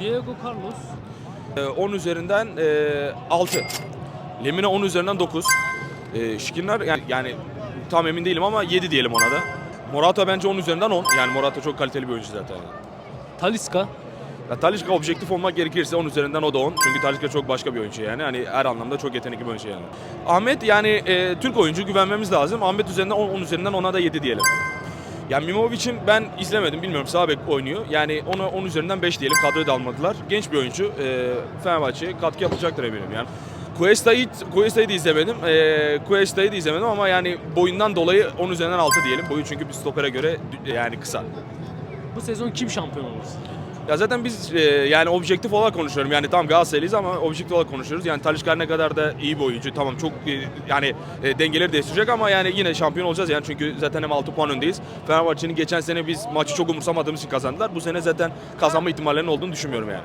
Diego Carlos. Ee, 10 üzerinden e, 6. Lemine 10 üzerinden 9. E, Şikrinler yani, yani tam emin değilim ama 7 diyelim ona da. Morata bence 10 üzerinden 10. Yani Morata çok kaliteli bir oyuncu zaten. Taliska. Ya Talisca objektif olmak gerekirse 10 üzerinden o da 10. Çünkü Talisca çok başka bir oyuncu yani. Hani her anlamda çok yetenekli bir oyuncu yani. Ahmet yani e, Türk oyuncu güvenmemiz lazım. Ahmet üzerinden 10, 10 üzerinden ona da 7 diyelim. Yani Mimovic'in ben izlemedim bilmiyorum sağ bek oynuyor. Yani ona 10 üzerinden 5 diyelim kadroya da almadılar. Genç bir oyuncu. E, Fenerbahçe'ye katkı yapacaktır eminim yani. Cuesta'yı Cuesta'yı da izlemedim. E, Cuesta'yı da izlemedim ama yani boyundan dolayı 10 üzerinden 6 diyelim. Boyu çünkü bir stopere göre yani kısa. Bu sezon kim şampiyon olur? Ya zaten biz e, yani objektif olarak konuşuyorum. Yani tam Galatasaraylıyız ama objektif olarak konuşuyoruz. Yani Talisca ne kadar da iyi bir oyuncu. Tamam çok e, yani e, dengeleri değiştirecek ama yani yine şampiyon olacağız yani çünkü zaten hem 6 puan öndeyiz. Fenerbahçe'nin geçen sene biz maçı çok umursamadığımız için kazandılar. Bu sene zaten kazanma ihtimallerinin olduğunu düşünmüyorum yani.